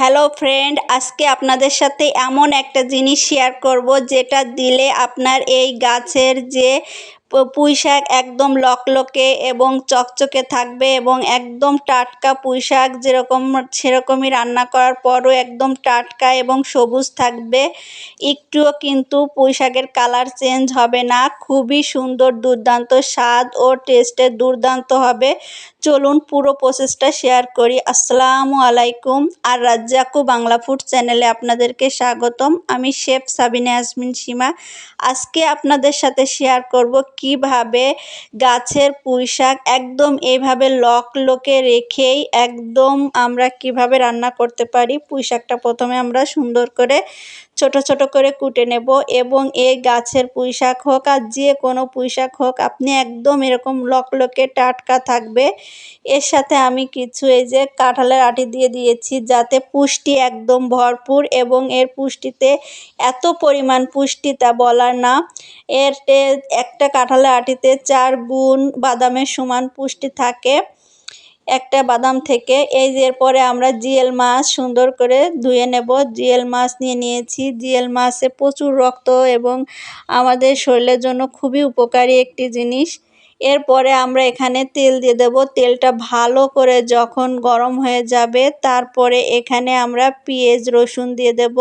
Hello friend, আজকে আপনাদের সাথে এমন একটা জিনিস শেয়ার করব যেটা দিলে আপনার এই গাছের যে পুঁই শাক একদম লকলকে এবং চকচকে থাকবে এবং একদম টাটকা পুঁই শাক যেরকম, সেরকমই রান্না করার পরও একদম টাটকা এবং সবুজ থাকবে। একটুও কিন্তু পুঁই শাকের কালার চেঞ্জ হবে না, খুবই সুন্দর দুর্দান্ত স্বাদ ও টেস্টে দুর্দান্ত হবে। চলুন পুরো প্রসেসটা শেয়ার করি। আসসালামু আলাইকুম আর রাজ্জাকু বাংলা ফুড চ্যানেলে আপনাদেরকে স্বাগতম। আমি শেফ সাবিনা আসমিন সীমা। আজকে আপনাদের সাথে শেয়ার করব কীভাবে গাছের পুঁই শাক একদম এইভাবে লক লোকে রেখেই একদম আমরা কীভাবে রান্না করতে পারি পুঁই শাকটা প্রথমে আমরা সুন্দর করে ছোট ছোট করে কুটে নেব এবং এই গাছের পুঁই শাক হোক আর যে কোনো পুঁই শাক হোক, আপনি একদম এরকম লকলকে টাটকা থাকবে। এর সাথে আমি কিছু এই যে কাঁঠালের আটি দিয়ে দিয়েছি যাতে পুষ্টি একদম ভরপুর এবং এর পুষ্টিতে এত পরিমাণ পুষ্টি তা বলার না। এর একটা কাঁঠালের আটিতে চার গুণ বাদামের সমান পুষ্টি থাকে। একটা বাদাম থেকে এই যে এরপরে আমরা জিএল মাছ সুন্দর করে ধুয়ে নেব। জিএল মাছ নিয়ে নিয়েছি। জিএল মাছে প্রচুর রক্ত এবং আমাদের শরীরের জন্য খুবই উপকারী একটি জিনিস। এরপরে আমরা এখানে তেল দিয়ে দেব। তেলটা ভালো করে যখন গরম হয়ে যাবে, তারপরে এখানে আমরা পেঁয়াজ, রসুন দিয়ে দেব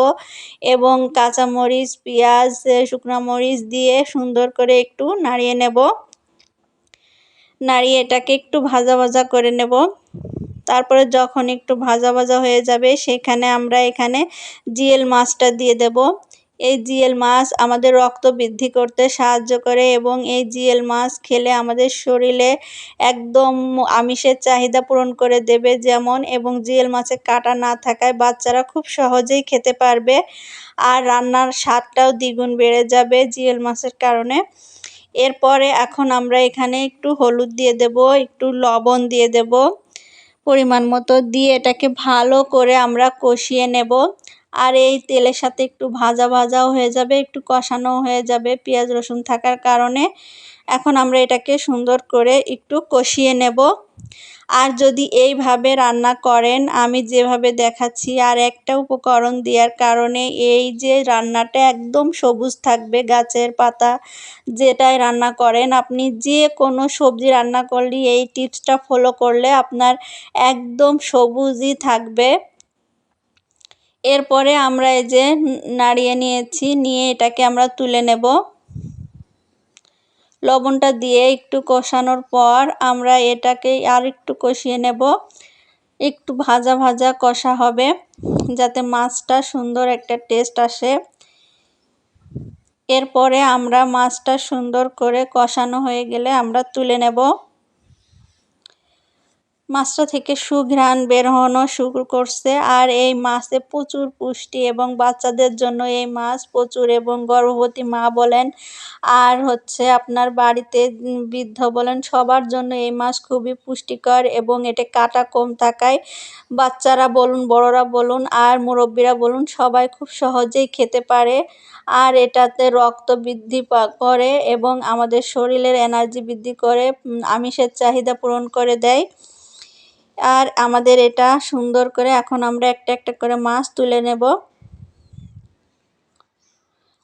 এবং কাঁচামরিচ, পেঁয়াজ শুকনো মরিচ দিয়ে সুন্দর করে একটু নাড়িয়ে নেব। নাড়িয়ে এটাকে একটু ভাজা ভাজা করে নেব। তারপরে যখন একটু ভাজা ভাজা হয়ে যাবে, সেখানে আমরা এখানে জিএল মাছটা দিয়ে দেব। এই জিএল মাছ আমাদের রক্ত বৃদ্ধি করতে সাহায্য করে এবং এই জিএল মাছ খেলে আমাদের শরীরে একদম আমিষের চাহিদা পূরণ করে দেবে যেমন, এবং জিএল মাছে কাটা না থাকায় বাচ্চারা খুব সহজেই খেতে পারবে আর রান্নার স্বাদটাও দ্বিগুণ বেড়ে যাবে জিএল মাছের কারণে। এরপরে এখন আমরা এখানে একটু হলুদ দিয়ে দেব, একটু লবণ দিয়ে দেব। পরিমাণ মতো দিয়ে এটাকে ভালো করে আমরা কষিয়ে নেব। আর এই তেলের সাথে একটু ভাজা ভাজাও হয়ে যাবে, একটু কষানো হয়ে যাবে পেঁয়াজ, রসুন থাকার কারণে। এখন আমরা এটাকে সুন্দর করে একটু কষিয়ে নেব। আর যদি এইভাবে রান্না করেন, আমি যেভাবে দেখাচ্ছি, আর একটা উপকরণ দেওয়ার কারণে এই যে রান্নাটা একদম সবুজ থাকবে গাছের পাতা, যেটাই রান্না করেন, আপনি যে কোনো সবজি রান্না করলে, এই টিপসটা ফলো করলে আপনার একদম সবুজই থাকবে। এরপরে আমরা এই যে নাড়িয়ে নিয়েছি, নিয়ে এটাকে আমরা তুলে নেব। লবণটা দিয়ে একটু কষানোর পর আমরা এটাকে আর একটু কষিয়ে নেব। একটু ভাজা ভাজা কষা হবে, যাতে মাছটা সুন্দর একটা টেস্ট আসে। এরপরে আমরা মাছটা সুন্দর করে কষানো হয়ে গেলে আমরা তুলে নেব। মাছটা থেকে সুঘ্রাণ বের হওয়ানো শুরু করছে আর এই মাছে প্রচুর পুষ্টি এবং বাচ্চাদের জন্য এই মাছ প্রচুর এবং গর্ভবতী মা বলেন আর হচ্ছে আপনার বাড়িতে বৃদ্ধ বলেন সবার জন্য এই মাছ খুবই পুষ্টিকর এবং এতে কাটা কম থাকায় বাচ্চারা বলুন, বড়রা বলুন আর মুরব্বীরা বলুন সবাই খুব সহজেই খেতে পারে আর এটাতে রক্ত বৃদ্ধি করে এবং আমাদের শরীরের এনার্জি বৃদ্ধি করে আমিষের চাহিদা পূরণ করে দেয়। আর আমাদের এটা সুন্দর করে এখন আমরা একটা একটা করে মাছ তুলে নেব।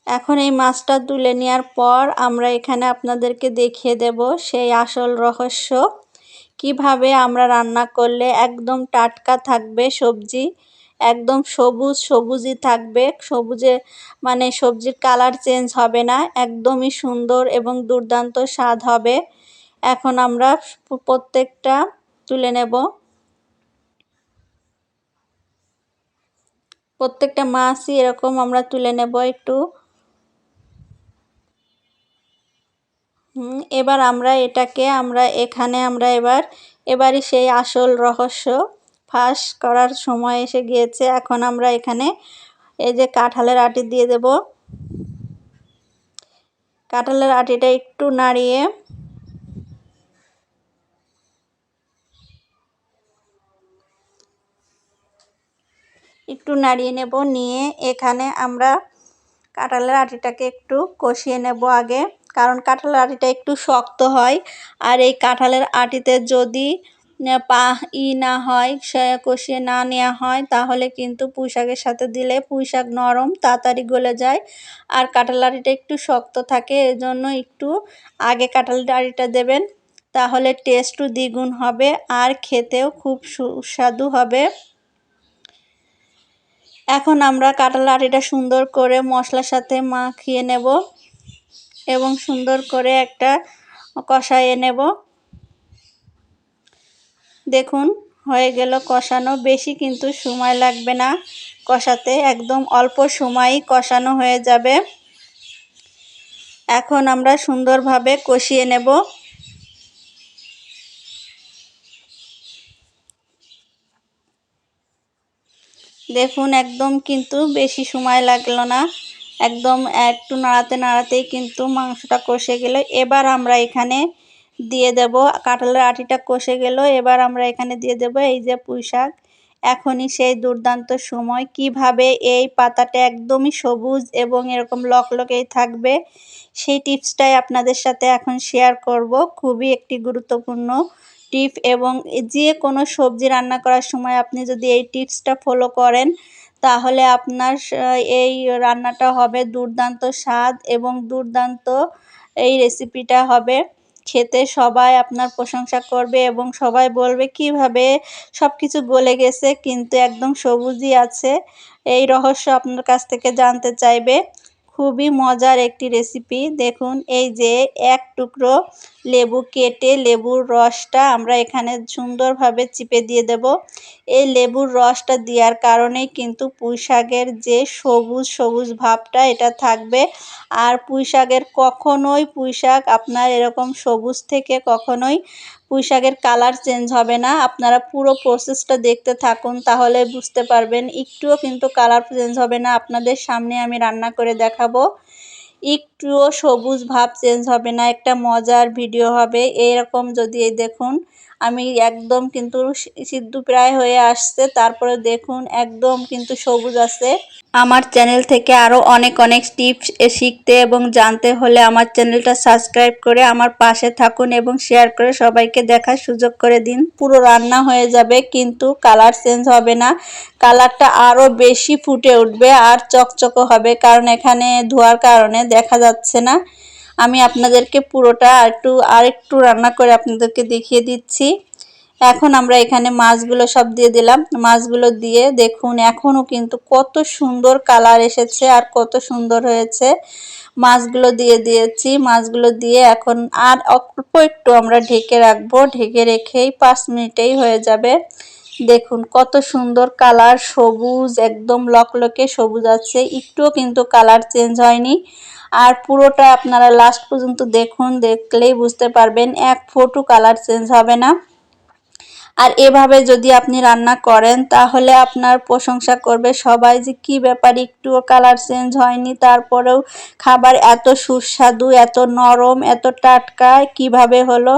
এখন এই মাছটা তুলে নেওয়ার পর আমরা এখানে আপনাদেরকে দেখিয়ে দেব সেই আসল রহস্য। কীভাবে আমরা রান্না করলে একদম টাটকা থাকবে সবজি, একদম সবুজ সবুজই থাকবে। সবুজে মানে সবজির কালার চেঞ্জ হবে না, একদমই সুন্দর এবং দুর্দান্ত স্বাদ হবে। এখন আমরা প্রত্যেকটা তুলে নেব। প্রত্যেকটা মাছই এরকম আমরা তুলে নেব একটু। এবার আমরা এটাকে আমরা এখানে আমরা এবার, এবারই সেই আসল রহস্য ফাঁস করার সময় এসে গিয়েছে। এখন আমরা এখানে এই যে কাঁঠালের আটি দিয়ে দেব। কাঁঠালের আটিটা একটু নাড়িয়ে একটু নাড়িয়ে নেব, নিয়ে এখানে আমরা কাঁঠালের আটিটাকে একটু কষিয়ে নেব আগে, কারণ কাঁঠালের আটিটা একটু শক্ত হয়। আর এই কাঁঠালের আটিতে যদি পা ই না হয়, সে কষিয়ে না নেওয়া হয়, তাহলে কিন্তু পুঁই শাকের সাথে দিলে পুঁই শাক নরম, তাড়াতাড়ি গলে যায়। আর কাঁঠাল আড়িটা একটু শক্ত থাকে, এজন্য একটু আগে কাঁঠাল আড়িটা দেবেন, তাহলে টেস্টও দ্বিগুণ হবে, আর খেতেও খুব সুস্বাদু হবে। এখন আমরা কাঁঠাল আড়িটা সুন্দর করে মশলার সাথে মাখিয়ে নেব এবং সুন্দর করে একটা কষাইয়ে নেব। দেখুন, হয়ে গেল কষানো। বেশি কিন্তু সময় লাগবে না। কষাতে একদম অল্প সময়ই কষানো হয়ে যাবে। এখন আমরা সুন্দরভাবে কষিয়ে নেব। দেখুন, একদম কিন্তু বেশি সময় লাগল না। একদম একটু নাড়াতে নাড়াতেই কিন্তু মাংসটা কষে গেলে। এবার আমরা এখানে দিয়ে দেব, কাঁঠালের আটিটা কষে গেল। এবার আমরা এখানে দিয়ে দেব এই যে পুঁই শাক। এখনই সেই দুর্দান্ত সময়। কীভাবে এই পাতাটা একদমই সবুজ এবং এরকম লকলকেই থাকবে, সেই টিপসটাই আপনাদের সাথে এখন শেয়ার করব। খুবই একটি গুরুত্বপূর্ণ টিপ এবং যে কোনো সবজি রান্না করার সময় আপনি যদি এই টিপসটা ফলো করেন, তাহলে আপনার এই রান্নাটা হবে দুর্দান্ত স্বাদ এবং দুর্দান্ত এই রেসিপিটা হবে। খেতে সবাই আপনার প্রশংসা করবে এবং সবাই বলবে, কীভাবে? সব কিছু গলে গেছে, কিন্তু একদম সবুজই আছে। এই রহস্য আপনার কাছ থেকে জানতে চাইবে। খুবই মজার একটি রেসিপি দেখুন, এই যে এক টুকরো লেবু কেটে লেবুর রসটা আমরা এখানে সুন্দরভাবে চিপে দিয়ে দেব। এই লেবুর রসটা দেওয়ার কারণেই কিন্তু পুঁই শাকের যে সবুজ সবুজ ভাবটা এটা থাকবে। আর পুঁই শাকের কখনোই পুঁই শাক আপনার এরকম সবুজ থেকে কখনোই পুঁই শাকের কালার চেঞ্জ হবে না। আপনারা পুরো প্রসেসটা দেখতে থাকুন, তাহলে বুঝতে পারবেন। একটুও কিন্তু কালার চেঞ্জ হবে না। আপনাদের সামনে আমি রান্না করে দেখাবো। একটুও সবুজ ভাব চেঞ্জ হবে না, একটা মজার ভিডিও হবে। এইরকম যদি এই দেখুন, আমি একদম কিন্তু সিদ্ধ প্রায় হয়ে আসছে। তারপরে দেখুন, একদম কিন্তু সবুজ আছে। আমার চ্যানেল থেকে আরও অনেক অনেক টিপস শিখতে এবং জানতে হলে আমার চ্যানেলটা সাবস্ক্রাইব করে আমার পাশে থাকুন এবং শেয়ার করে সবাইকে দেখার সুযোগ করে দিন। পুরো রান্না হয়ে যাবে, কিন্তু কালার চেঞ্জ হবে না। কালারটা আরও বেশি ফুটে উঠবে আর চকচকো হবে, কারণ এখানে ধোয়ার কারণে দেখা যাচ্ছে না। আমি আপনাদেরকে পুরোটা একটু আর একটু রান্না করে আপনাদেরকে দেখিয়ে দিচ্ছি। এখন আমরা এখানে মাছগুলো সব দিয়ে দিলাম। মাছগুলো দিয়ে দেখুন, এখনও কিন্তু কত সুন্দর কালার এসেছে আর কত সুন্দর হয়েছে। মাছগুলো দিয়ে দিয়েছি। মাছগুলো দিয়ে এখন আর অল্প একটু আমরা ঢেকে রাখব। ঢেকে রেখেই পাঁচ মিনিটেই হয়ে যাবে। দেখুন, কত সুন্দর কালার, সবুজ, একদম লকলকে সবুজ আছে। একটুও কিন্তু কালার চেঞ্জ হয়নি। আর পুরোটা আপনারা লাস্ট পর্যন্ত দেখুন, দেখলেই বুঝতে পারবেন, এক ফোটু কালার চেঞ্জ হবে না। আর এভাবে যদি আপনি রান্না করেন, তাহলে আপনার প্রশংসা করবে সবাই যে কি ব্যাপার একটুও কালার চেঞ্জ হয়নি, তারপরেও খাবার এত সুস্বাদু, এত নরম, এত টাটকা, কীভাবে হলো?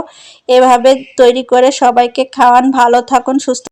এভাবে তৈরি করে সবাইকে খাওয়ান। ভালো থাকুন, সুস্থ